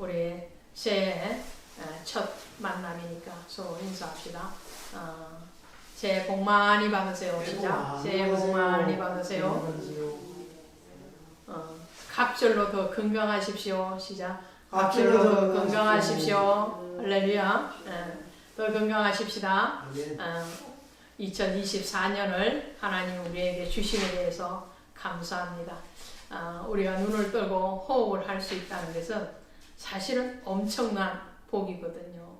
우리 새해 어, 첫 만남이니까 서로 인사합시다. 어, 새해 복 많이 받으세요. 시작. 새해 복 많이 받으세요. 어, 갑절로 더 건강하십시오. 시작. 갑절로 더 건강하십시오. 할렐루야. 예, 더 건강하십시다. 어, 2024년을 하나님 우리에게 주심에 대해서 감사합니다. 어, 우리가 눈을 뜨고 호흡을 할 수 있다는 것은 사실은 엄청난 복이거든요.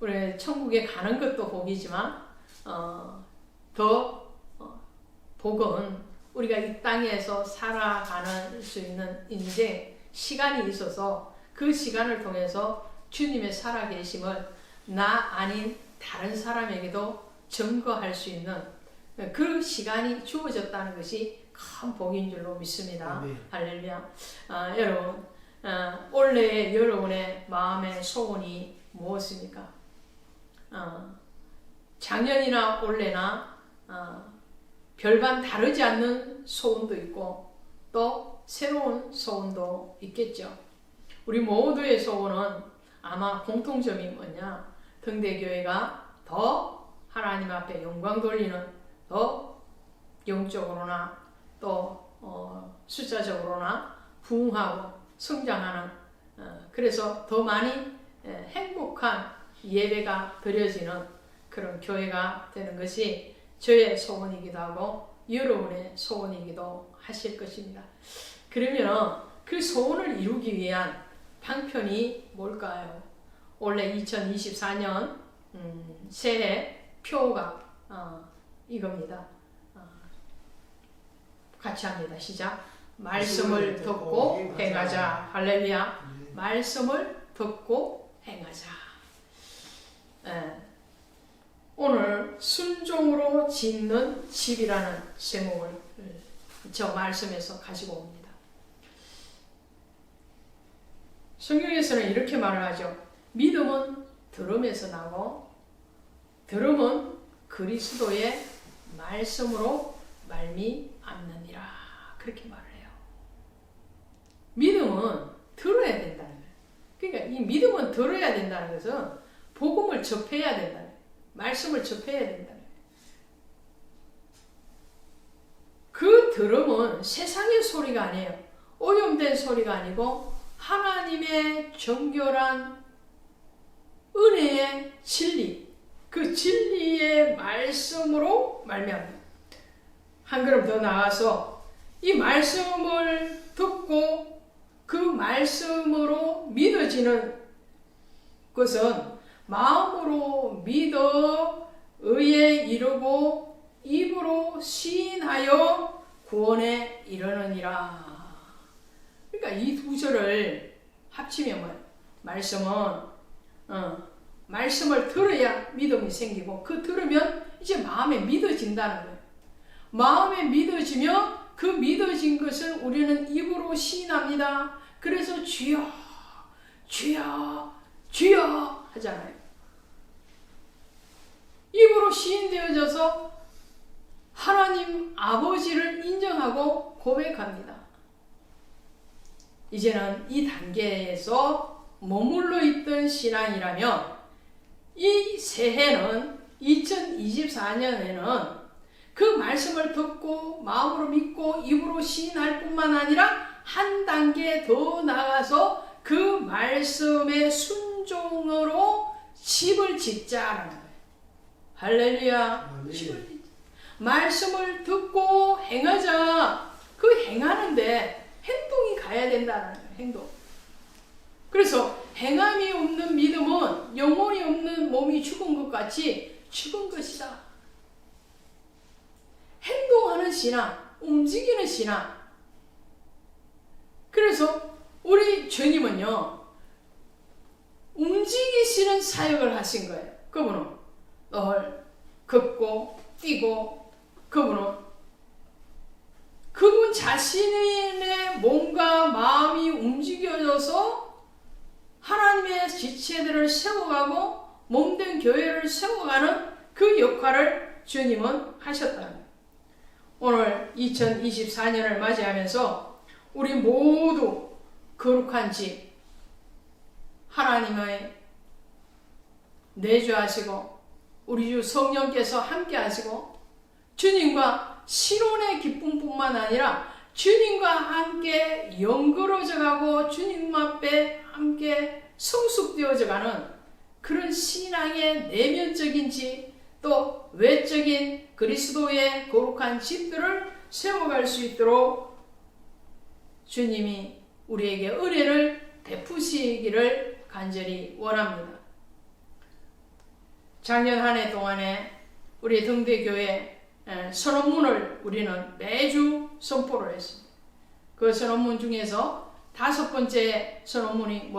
우리 천국에 가는 것도 복이지만 어, 더 어, 복은 우리가 이 땅에서 살아가는 수 있는 인생 시간이 있어서 그 시간을 통해서 주님의 살아계심을 나 아닌 다른 사람에게도 증거할 수 있는 그 시간이 주어졌다는 것이 큰 복인 줄로 믿습니다. 아멘. 할렐루야. 아, 여러분, 아, 올해 여러분의 마음의 소원이 무엇입니까? 아, 작년이나 올해나 아, 별반 다르지 않는 소원도 있고 또 새로운 소원도 있겠죠. 우리 모두의 소원은 아마 공통점이 뭐냐? 등대교회가 더 하나님 앞에 영광 돌리는 더 영적으로나 또 어, 숫자적으로나 부흥하고 성장하는 어, 그래서 더 많이 에, 행복한 예배가 드려지는 그런 교회가 되는 것이 저의 소원이기도 하고 여러분의 소원이기도 하실 것입니다. 그러면 그 소원을 이루기 위한 방편이 뭘까요? 올해 2024년 음, 새해 표가 어, 이겁니다. 어, 같이 합니다. 시작. 말씀을 듣고 행하자. 할렐루야. 말씀을 듣고 행하자. 예. 오늘 순종으로 짓는 집이라는 제목을 저 말씀에서 가지고 옵니다. 성경에서는 이렇게 말을 하죠. 믿음은 들음에서 나고 들음은 그리스도의 말씀으로 말미암느니라 그렇게 해요. 믿음은 들어야 된다는 거예요. 그러니까 이 믿음은 들어야 된다는 것은 복음을 접해야 된다는 거예요. 말씀을 접해야 된다는 거예요. 그 들음은 세상의 소리가 아니에요. 오염된 소리가 아니고 하나님의 정결한 은혜의 진리, 그 진리의 말씀으로 말미암니다. 한 걸음 더 나아가서 이 말씀을 듣고 그 말씀으로 믿어지는 것은 마음으로 믿어 의에 이르고 입으로 시인하여 구원에 이르느니라. 그러니까 이 두 절을 합치면? 말씀은 어, 말씀을 들어야 믿음이 생기고 그 들으면 이제 마음에 믿어진다는 거예요. 마음에 믿어지면 그 믿어진 것을 우리는 입으로 시인합니다. 그래서 주여, 주여, 주여 하잖아요. 입으로 시인되어져서 하나님 아버지를 인정하고 고백합니다. 이제는 이 단계에서 머물러 있던 신앙이라면 이 새해는 2024년에는 그 말씀을 듣고 마음으로 믿고 입으로 시인할 뿐만 아니라 한 단계 더 나가서 그 말씀의 순종으로 집을 짓자라는 거예요. 할렐루야. 아멘. 집을 짓자. 말씀을 듣고 행하자. 그 행하는데 행동이 가야 된다는 거예요. 행동. 그래서 행함이 없는 믿음은 영혼이 없는 몸이 죽은 것 같이 죽은 것이다. 행동하는 신앙, 움직이는 신앙. 그래서 우리 주님은요, 움직이시는 사역을 하신 거예요. 그분은 늘 걷고 뛰고 그분은 그분 자신의 몸과 마음이 움직여져서 하나님의 지체들을 세워가고 몸된 교회를 세워가는 그 역할을 주님은 하셨다는. 오늘 2024년을 맞이하면서 우리 모두 거룩한 집, 하나님의 내주하시고 우리 주 성령께서 함께 하시고 주님과 신혼의 기쁨뿐만 아니라 주님과 함께 연그러져 가고 주님 앞에 함께 성숙되어져 가는 그런 신앙의 내면적인지 또 외적인 그리스도의 거룩한 집들을 세워갈 수 있도록 주님이 우리에게 은혜를 베푸시기를 간절히 원합니다. 작년 한 해 동안에 우리 등대교회 선언문을 우리는 매주 선포를 했습니다. 그 선언문 중에서 다섯 번째 선언문이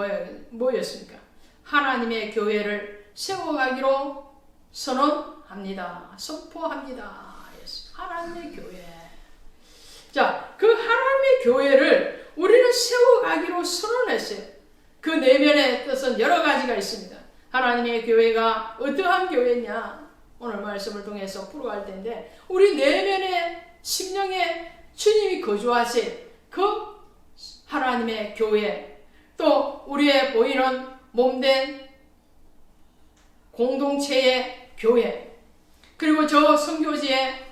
뭐였습니까? 하나님의 교회를 세워가기로 선언 합니다. 선포합니다. 하나님의 교회. 자, 그 하나님의 교회를 우리는 세워가기로 선언했어요. 그 내면의 뜻은 여러 가지가 있습니다. 하나님의 교회가 어떠한 교회냐? 오늘 말씀을 통해서 풀어갈 텐데, 우리 내면의 심령에 주님이 거주하신 그 하나님의 교회, 또 우리의 보이는 몸된 공동체의 교회, 그리고 저 성교지에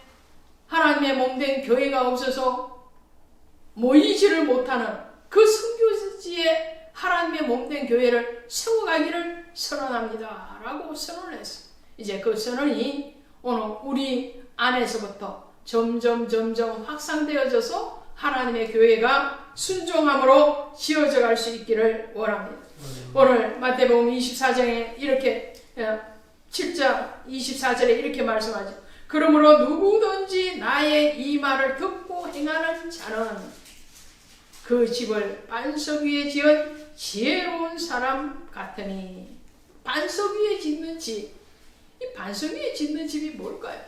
하나님의 몸된 교회가 없어서 모이지를 못하는 그 성교지에 하나님의 몸된 교회를 세워가기를 선언합니다. 라고 선언을 했어. 이제 그 선언이 오늘 우리 안에서부터 점점 점점 확산되어져서 하나님의 교회가 순종함으로 지어져 갈 수 있기를 원합니다. 오늘 마태복음 24장에 이렇게 7장 24절에 이렇게 말씀하죠. 그러므로 누구든지 나의 이 말을 듣고 행하는 자는 그 집을 반석 위에 지은 지혜로운 사람 같으니 반석 위에 짓는 집, 이 반석 위에 짓는 집이 뭘까요?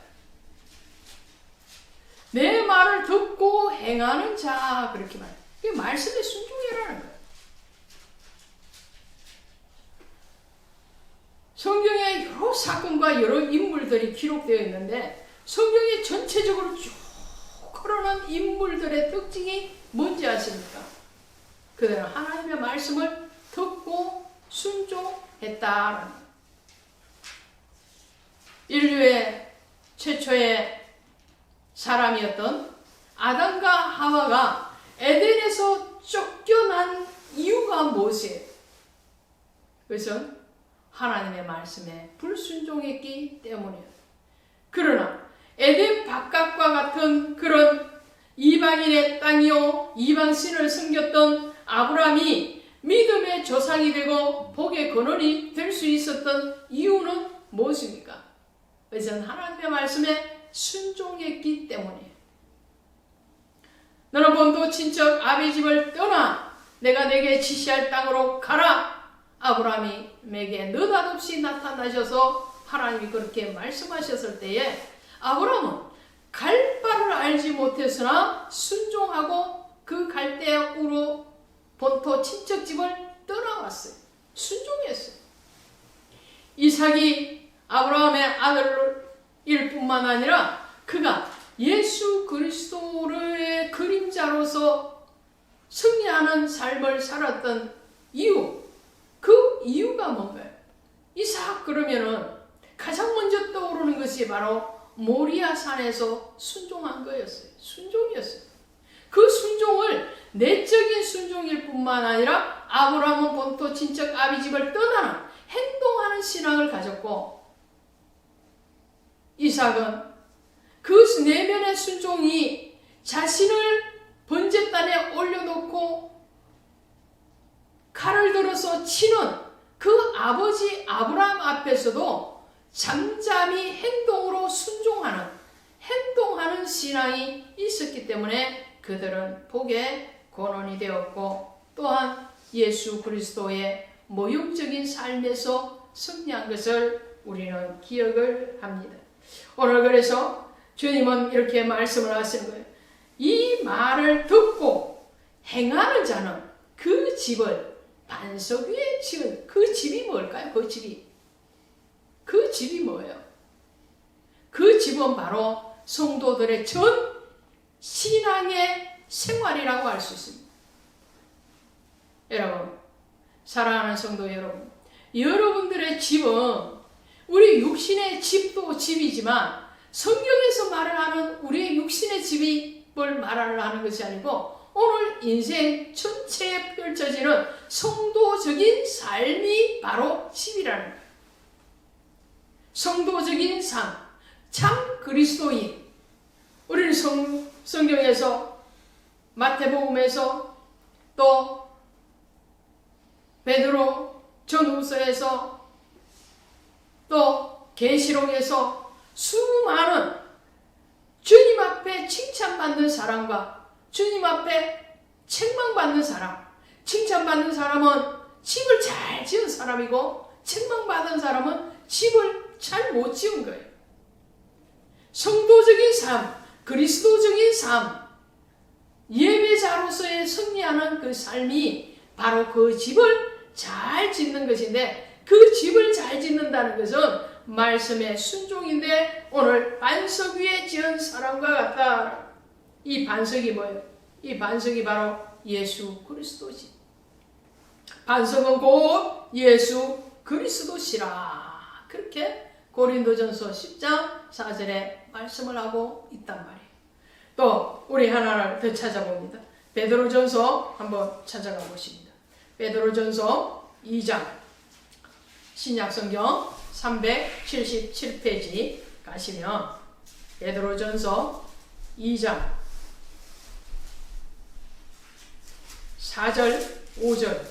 내 말을 듣고 행하는 자 그렇게 말. 이게 말씀에 순종해라는 거예요. 성경에 여러 사건과 여러 인물들이 기록되어 있는데 성경에 전체적으로 쭉 흐르는 인물들의 특징이 뭔지 아십니까? 그들은 하나님의 말씀을 듣고 순종했다라는 인류의 최초의 사람이었던 아담과 하와가 에덴에서 쫓겨난 이유가 무엇이에요? 그것은 하나님의 말씀에 불순종했기 때문이에요. 그러나 에덴 바깥과 같은 그런 이방인의 땅이요 이방 신을 섬겼던 아브라함이 믿음의 조상이 되고 복의 근원이 될 수 있었던 이유는 무엇입니까? 그것은 하나님의 말씀에 순종했기 때문이에요. 너는 본도 친척 아비 집을 떠나 내가 내게 지시할 땅으로 가라. 아브라함이 에게 느닷없이 나타나셔서 하나님이 그렇게 말씀하셨을 때에 아브라함은 갈 바를 알지 못했으나 순종하고 그 갈대으로 본토 친척집을 떠나왔어요. 순종했어요. 이삭이 아브라함의 아들일 뿐만 아니라 그가 예수 그리스도의 그림자로서 승리하는 삶을 살았던 이유, 그 이유가 뭔가요? 이삭 그러면은 가장 먼저 떠오르는 것이 바로 모리아 산에서 순종한 거였어요. 순종이었어요. 그 순종을 내적인 순종일 뿐만 아니라 아브라함은 본토 친척 아비집을 떠나는 행동하는 신앙을 가졌고 이삭은 그 내면의 순종이 자신을 번제단에 올려놓고 칼을 들어서 치는 그 아버지 아브라함 앞에서도 잠잠히 행동으로 순종하는 행동하는 신앙이 있었기 때문에 그들은 복의 권원이 되었고 또한 예수 그리스도의 모욕적인 삶에서 승리한 것을 우리는 기억을 합니다. 오늘 그래서 주님은 이렇게 말씀을 하시는 거예요. 이 말을 듣고 행하는 자는 그 집을 반석 위에 지은 그 집이 뭘까요? 그 집이 그 집이 뭐예요? 그 집은 바로 성도들의 전 신앙의 생활이라고 할 수 있습니다. 여러분 사랑하는 성도 여러분, 여러분들의 집은 우리 육신의 집도 집이지만 성경에서 말을 하는 우리의 육신의 집이 뭘 말을 하는 것이 아니고 오늘 인생 전체에 펼쳐지는 성도적인 삶이 바로 집이라는 거예요. 성도적인 삶, 참 그리스도인. 우리는 성, 성경에서 마태복음에서 또 베드로 전후서에서 또 계시록에서 수많은 주님 앞에 칭찬받는 사람과 주님 앞에 책망받는 사람, 칭찬받는 사람은 집을 잘 지은 사람이고 책망받은 사람은 집을 잘 못 지은 거예요. 성도적인 삶, 그리스도적인 삶, 예배자로서의 승리하는 그 삶이 바로 그 집을 잘 짓는 것인데 그 집을 잘 짓는다는 것은 말씀의 순종인데 오늘 반석 위에 지은 사람과 같다. 이 반석이 뭐예요? 이 반석이 바로 예수 그리스도지. 반석은 곧 예수 그리스도시라. 그렇게 고린도전서 10장 4절에 말씀을 하고 있단 말이에요. 또 우리 하나를 더 찾아봅니다. 베드로전서 한번 찾아가 보십니다. 베드로전서 2장 신약성경 377페이지 가시면 베드로전서 2장 4절 5절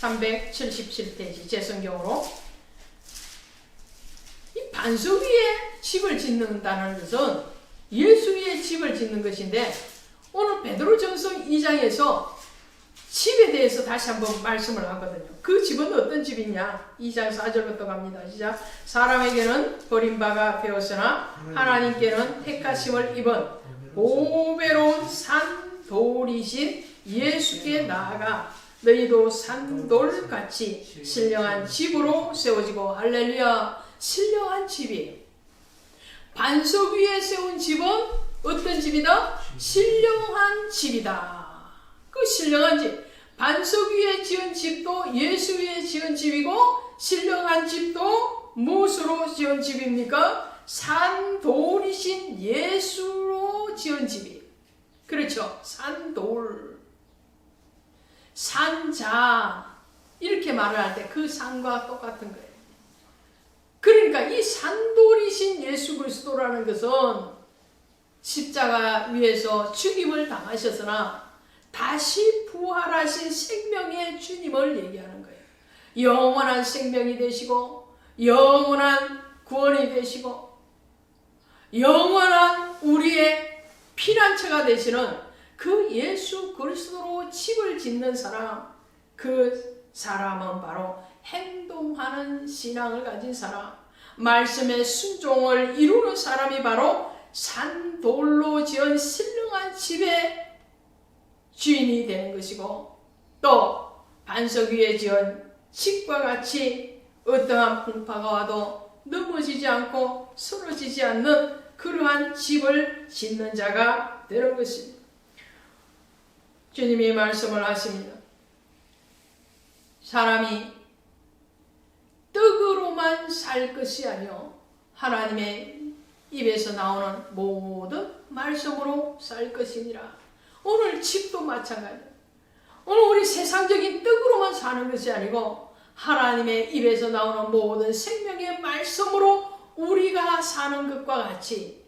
377페이지 제 성경으로 이 반석 위에 집을 짓는다는 것은 예수 위에 집을 짓는 것인데 오늘 베드로전서 2장에서 집에 대해서 다시 한번 말씀을 하거든요. 그 집은 어떤 집이냐? 2장 4절부터 갑니다. 시작. 사람에게는 버림바가 되었으나 하나님께는 택하심을 입은 보배로운 산 돌이신 예수께 나아가 너희도 산돌같이 신령한 집으로 세워지고 할렐루야 신령한 집이에요. 반석 위에 세운 집은 어떤 집이다? 신령한 집이다. 그 신령한 집. 반석 위에 지은 집도 예수 위에 지은 집이고 신령한 집도 무엇으로 지은 집입니까? 산돌이신 예수로 지은 집이. 그렇죠. 산돌. 산자. 이렇게 말을 할 때 그 산과 똑같은 거예요. 그러니까 이 산돌이신 예수 그리스도라는 것은 십자가 위에서 죽임을 당하셨으나 다시 부활하신 생명의 주님을 얘기하는 거예요. 영원한 생명이 되시고 영원한 구원이 되시고 영원한 우리의 피난처가 되시는 그 예수 그리스도로 집을 짓는 사람 그 사람은 바로 행동하는 신앙을 가진 사람 말씀의 순종을 이루는 사람이 바로 산돌로 지은 신령한 집의 주인이 되는 것이고 또 반석 위에 지은 집과 같이 어떠한 풍파가 와도 넘어지지 않고 쓰러지지 않는 그러한 집을 짓는 자가 되는 것입니다. 주님이 말씀을 하십니다. 사람이 떡으로만 살 것이 아니요 하나님의 입에서 나오는 모든 말씀으로 살 것이니라. 오늘 집도 마찬가지. 오늘 우리 세상적인 떡으로만 사는 것이 아니고 하나님의 입에서 나오는 모든 생명의 말씀으로 우리가 사는 것과 같이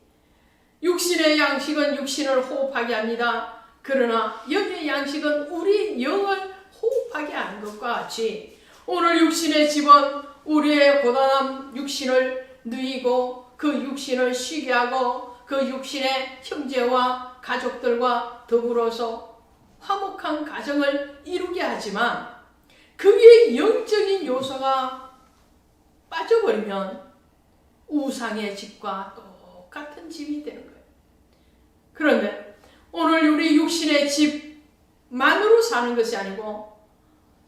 육신의 양식은 육신을 호흡하게 합니다. 그러나 영의 양식은 우리 영을 호흡하게 하는 것과 같이 오늘 육신의 집은 우리의 고단한 육신을 누이고 그 육신을 쉬게 하고 그 육신의 형제와 가족들과 더불어서 화목한 가정을 이루게 하지만 그게 영적인 요소가 빠져버리면 우상의 집과 똑같은 집이 되는 거예요. 그런데 오늘 우리 육신의 집만으로 사는 것이 아니고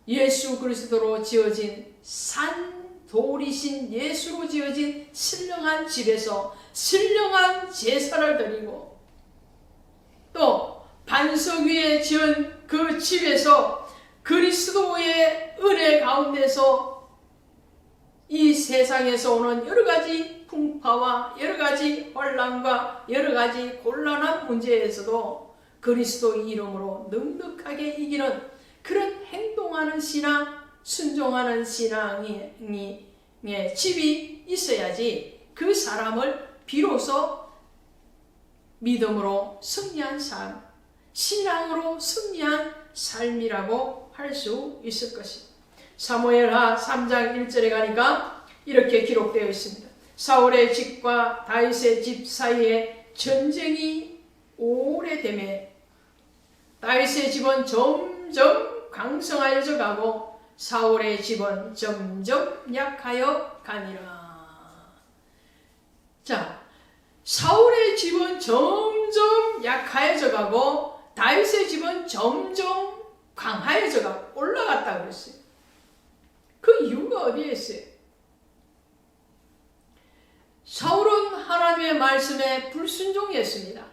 예수 그리스도로 지어진 산 돌이신 예수로 지어진 신령한 집에서 신령한 제사를 드리고 또 반석 위에 지은 그 집에서 그리스도의 은혜 가운데서 이 세상에서 오는 여러 가지 풍파와 여러 가지 혼란과 여러 가지 곤란한 문제에서도 그리스도 이름으로 넉넉하게 이기는 그런 행동하는 신앙, 순종하는 신앙의 집이 있어야지 그 사람을 비로소 믿음으로 승리한 삶, 신앙으로 승리한 삶이라고 할 수 있을 것입니다. 사무엘하 3장 1절에 가니까 이렇게 기록되어 있습니다. 사울의 집과 다윗의 집 사이에 전쟁이 오래됨에 다윗의 집은 점점 강성하여져 가고 사울의 집은 점점 약하여 가니라. 자, 사울의 집은 점점 약하여져 가고 다윗의 집은 점점 강하여져 가고 올라갔다 그랬어요. 그 이유가 어디에 있어요? 사울은 하나님의 말씀에 불순종했습니다.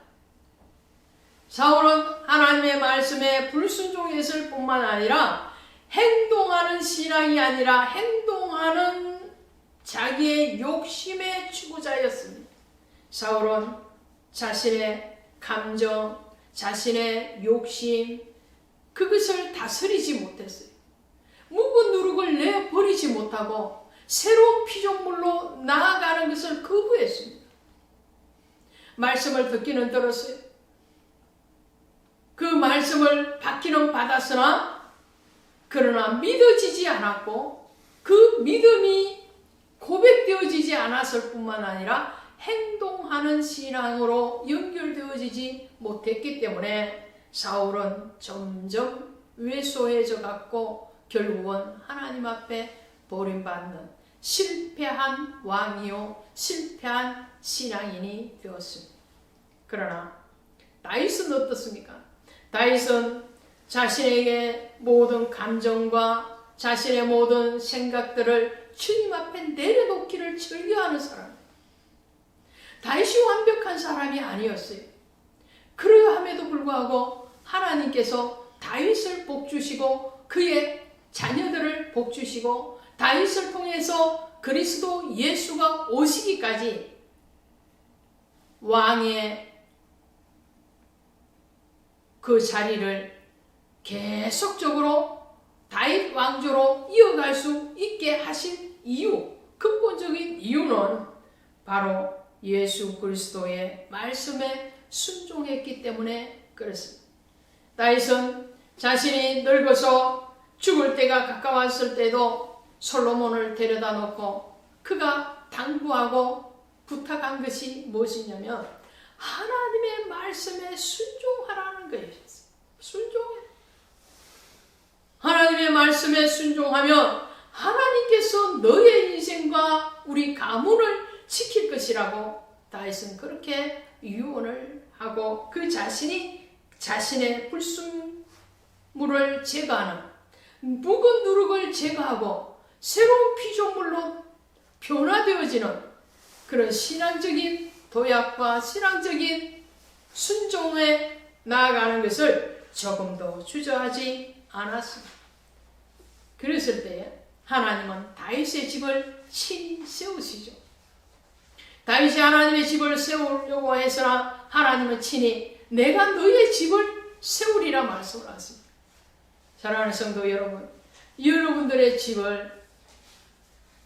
사울은 하나님의 말씀에 불순종했을 뿐만 아니라 행동하는 신앙이 아니라 행동하는 자기의 욕심의 추구자였습니다. 사울은 자신의 감정, 자신의 욕심, 그것을 다스리지 못했어요. 묵은 누룩을 내버리지 못하고 새로운 피조물로 나아가는 것을 거부했습니다. 말씀을 듣기는 들었어요. 그 말씀을 받기는 받았으나 그러나 믿어지지 않았고 그 믿음이 고백되어지지 않았을 뿐만 아니라 행동하는 신앙으로 연결되어지지 못했기 때문에 사울은 점점 왜소해져 갔고 결국은 하나님 앞에 버림받는 실패한 왕이요 실패한 신앙인이 되었습니다. 그러나 다윗은 어떻습니까? 다윗은 자신에게 모든 감정과 자신의 모든 생각들을 주님 앞에 내려놓기를 즐겨하는 사람. 다윗이 완벽한 사람이 아니었어요. 그러함에도 불구하고 하나님께서 다윗을 복주시고 그의 자녀들을 복주시고 다윗을 통해서 그리스도 예수가 오시기까지 왕의 그 자리를 계속적으로 다윗 왕조로 이어갈 수 있게 하신 이유, 근본적인 이유는 바로 예수 그리스도의 말씀에 순종했기 때문에 그렇습니다. 다윗은 자신이 늙어서 죽을 때가 가까웠을 때도 솔로몬을 데려다 놓고 그가 당부하고 부탁한 것이 무엇이냐면 하나님의 말씀에 순종하라는 것이었어요. 순종해. 하나님의 말씀에 순종하면 하나님께서 너의 인생과 우리 가문을 지킬 것이라고 다윗은 그렇게 유언을 하고 그 자신이 자신의 불순물을 제거하는 묵은 누룩을 제거하고 새로운 피조물로 변화되어지는 그런 신앙적인 도약과 신앙적인 순종에 나아가는 것을 조금도 주저하지 않았습니다. 그랬을 때에 하나님은 다윗의 집을 친히 세우시죠. 다윗이 하나님의 집을 세우려고 했으나 하나님은 친히 내가 너의 집을 세우리라 말씀을 하십니다. 사랑하는 성도 여러분, 여러분들의 집을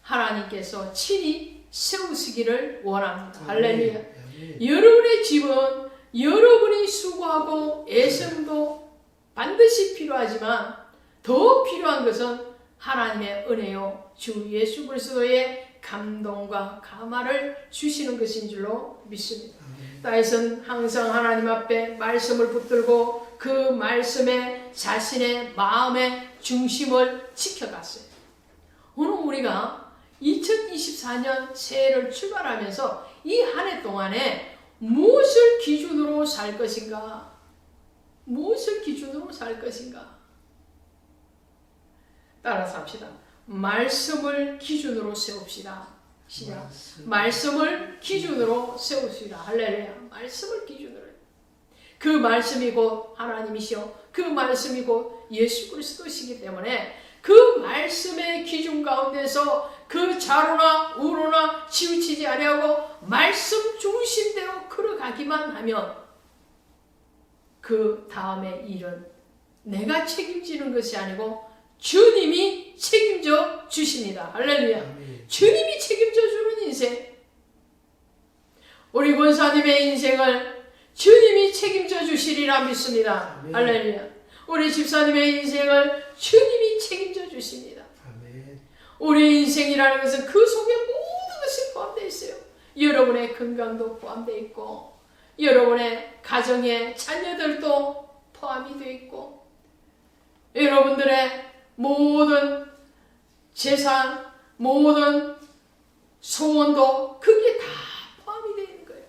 하나님께서 친히 세우시기를 원합니다. 할렐루야. 여러분의 집은 여러분이 수고하고 애씀도 반드시 필요하지만 더 필요한 것은 하나님의 은혜요 주 예수 그리스도의 감동과 감화를 주시는 것인 줄로 믿습니다. 다윗은 항상 하나님 앞에 말씀을 붙들고 그 말씀에 자신의 마음의 중심을 지켜갔어요. 오늘 우리가 2024년 새해를 출발하면서 이 한 해 동안에 무엇을 기준으로 살 것인가? 무엇을 기준으로 살 것인가? 따라서 합시다. 말씀을 기준으로 세웁시다. 시작. 말씀. 을 기준으로 세우시라. 할렐루야. 말씀을 기준으로. 그 말씀이 곧 하나님이시요. 그 말씀이 곧 예수 그리스도시기 때문에 그 말씀의 기준 가운데서 그 좌로나 우로나 치우치지 아니하고 말씀 중심대로 걸어가기만 하면 그 다음에 일은 내가 책임지는 것이 아니고 주님이 책임져 주십니다. 할렐루야. 아멘. 주님이 책임져 주는 인생. 우리 권사님의 인생을 주님이 책임져 주시리라 믿습니다. 아멘. 할렐루야. 우리 집사님의 인생을 주님이 책임져 주십니다. 아멘. 우리 인생이라는 것은 그 속에 모든 것이 포함되어 있어요. 여러분의 건강도 포함되어 있고, 여러분의 가정의 자녀들도 포함이 되어 있고, 여러분들의 모든 재산, 모든 소원도 그게 다 포함이 되어 있는 거예요.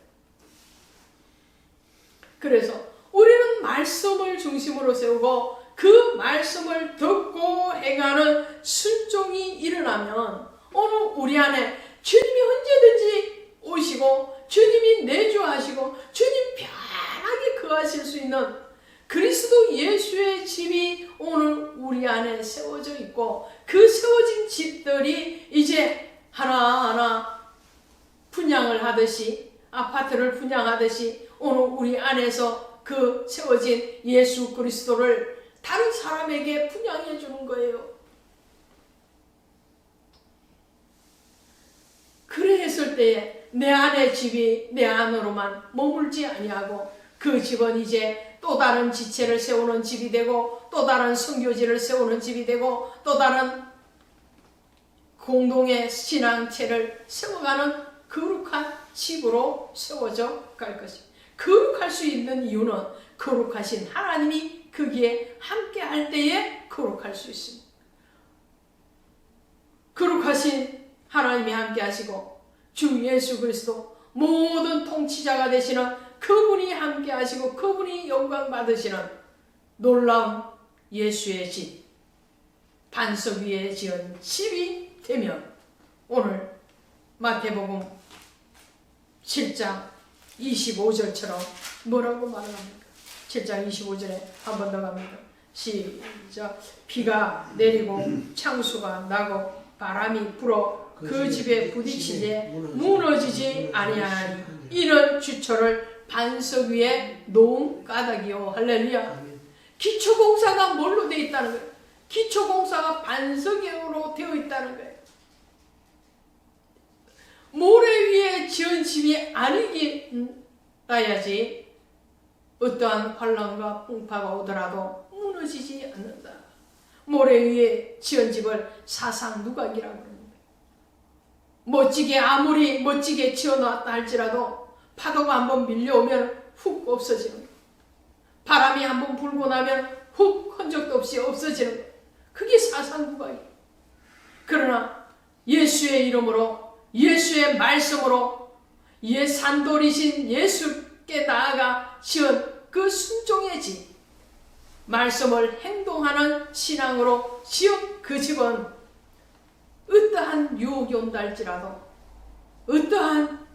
그래서 우리는 말씀을 중심으로 세우고 그 말씀을 듣고 행하는 순종이 일어나면 오늘 우리 안에 주님이 언제든지 오시고 주님이 내주하시고 주님 편하게 거하실 수 있는 그리스도 예수의 집이 오늘 우리 안에 세워져 있고 그 세워진 집들이 이제 하나하나 분양을 하듯이 아파트를 분양하듯이 오늘 우리 안에서 그 세워진 예수 그리스도를 다른 사람에게 분양해 주는 거예요. 그래 했을 때에 내 안의 집이 내 안으로만 머물지 아니하고 그 집은 이제 또 다른 지체를 세우는 집이 되고 또 다른 선교지를 세우는 집이 되고 또 다른 공동의 신앙체를 세워가는 거룩한 집으로 세워져 갈 것입니다. 거룩할 수 있는 이유는 거룩하신 하나님이 거기에 함께 할 때에 거룩할 수 있습니다. 거룩하신 하나님이 함께 하시고 주 예수 그리스도 모든 통치자가 되시는 그분이 함께 하시고 그분이 영광 받으시는 놀라운 예수의 집 반석 위에 지은 집이 되면 오늘 마태복음 7장 25절처럼 뭐라고 말합니까? 7장 25절에 한 번 더 갑니다. 시작. 비가 내리고 창수가 나고 바람이 불어 그 집에 부딪히되 무너지지 아니하니 이런 주초를 반석 위에 놓은 까닭이요. 할렐루야. 기초공사가 뭘로 되어 있다는 거예요? 기초공사가 반석으로 되어 있다는 거예요. 모래 위에 지은 집이 아니기라야지 어떠한 환란과 풍파가 오더라도 무너지지 않는다. 모래 위에 지은 집을 사상 누각이라고 거예요. 멋지게 아무리 멋지게 지어놨다 할지라도 파도가 한번 밀려오면 훅 없어지는. 바람이 한번 불고 나면 훅 흔적도 없이 없어지는. 그게 사상구가예요. 그러나 예수의 이름으로 예수의 말씀으로 예 산돌이신 예수께 나아가 지은 그 순종의 집 말씀을 행동하는 신앙으로 지은 그 집은 어떠한 유혹이 온다 할지라도 어떠한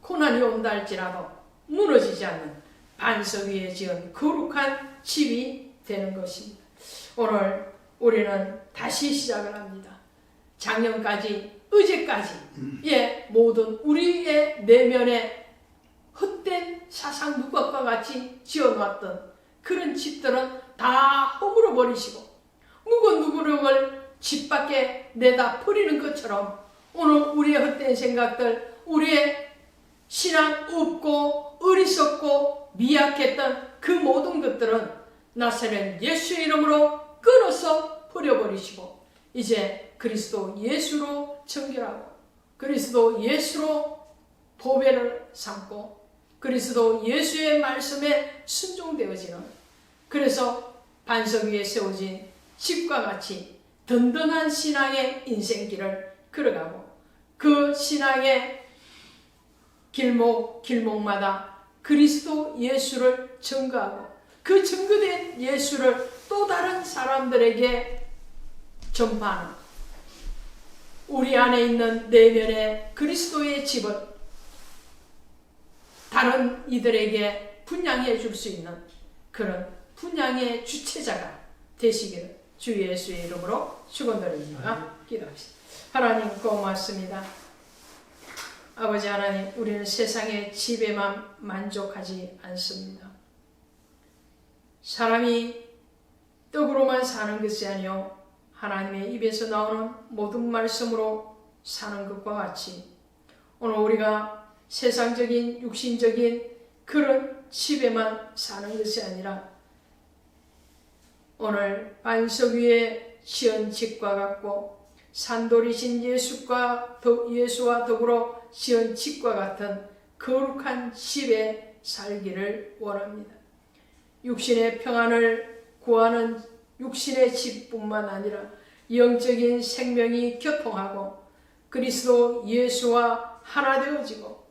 고난이 온다 할지라도 무너지지 않는 반석 위에 지은 거룩한 집이 되는 것입니다. 오늘 우리는 다시 시작을 합니다. 작년까지, 어제까지, 예, 모든 우리의 내면에 헛된 사상 누각과 같이 지어놨던 그런 집들은 다 허물어 버리시고, 묵은 누구력을 집 밖에 내다 버리는 것처럼 오늘 우리의 헛된 생각들, 우리의 신앙 없고 어리석고 미약했던 그 모든 것들은 나사렛 예수의 이름으로 끊어서 버려버리시고 이제 그리스도 예수로 정결하고 그리스도 예수로 보배를 삼고 그리스도 예수의 말씀에 순종되어지는 그래서 반석 위에 세워진 집과 같이 든든한 신앙의 인생길을 걸어가고 그 신앙의 길목 길목마다 그리스도 예수를 증거하고 그 증거된 예수를 또 다른 사람들에게 전파하는 우리 안에 있는 내면의 그리스도의 집을 다른 이들에게 분양해 줄 수 있는 그런 분양의 주체자가 되시기를 주 예수의 이름으로 축원드립니다. 기도합시다. 하나님 고맙습니다. 아버지 하나님, 우리는 세상의 집에만 만족하지 않습니다. 사람이 떡으로만 사는 것이 아니요 하나님의 입에서 나오는 모든 말씀으로 사는 것과 같이 오늘 우리가 세상적인 육신적인 그런 집에만 사는 것이 아니라 오늘 반석 위에 지은 집과 같고 산돌이신 예수과 더- 예수와 더불어 지은 집과 같은 거룩한 집에 살기를 원합니다. 육신의 평안을 구하는 육신의 집뿐만 아니라 영적인 생명이 교통하고 그리스도 예수와 하나 되어지고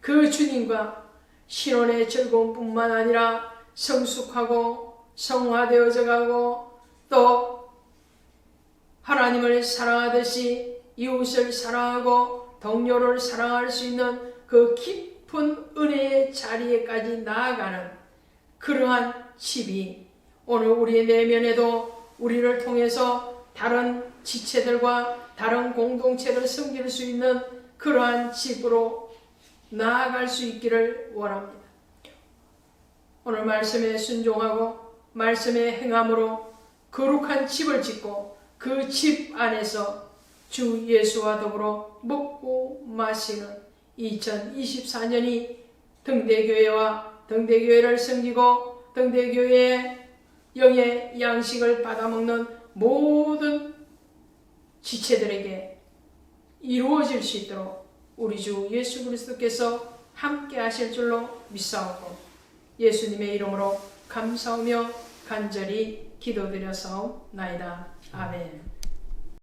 그 주님과 신혼의 즐거움뿐만 아니라 성숙하고 성화되어져 가고 또 하나님을 사랑하듯이 이웃을 사랑하고 동료를 사랑할 수 있는 그 깊은 은혜의 자리에까지 나아가는 그러한 집이 오늘 우리의 내면에도 우리를 통해서 다른 지체들과 다른 공동체를 섬길 수 있는 그러한 집으로 나아갈 수 있기를 원합니다. 오늘 말씀에 순종하고 말씀에 행함으로 거룩한 집을 짓고 그 집 안에서 주 예수와 더불어 먹고 마시는 2024년이 등대교회와 등대교회를 섬기고 등대교회의 영의 양식을 받아먹는 모든 지체들에게 이루어질 수 있도록 우리 주 예수 그리스도께서 함께 하실 줄로 믿사오고 예수님의 이름으로 감사하며 간절히 기도드려서 나이다. 아멘.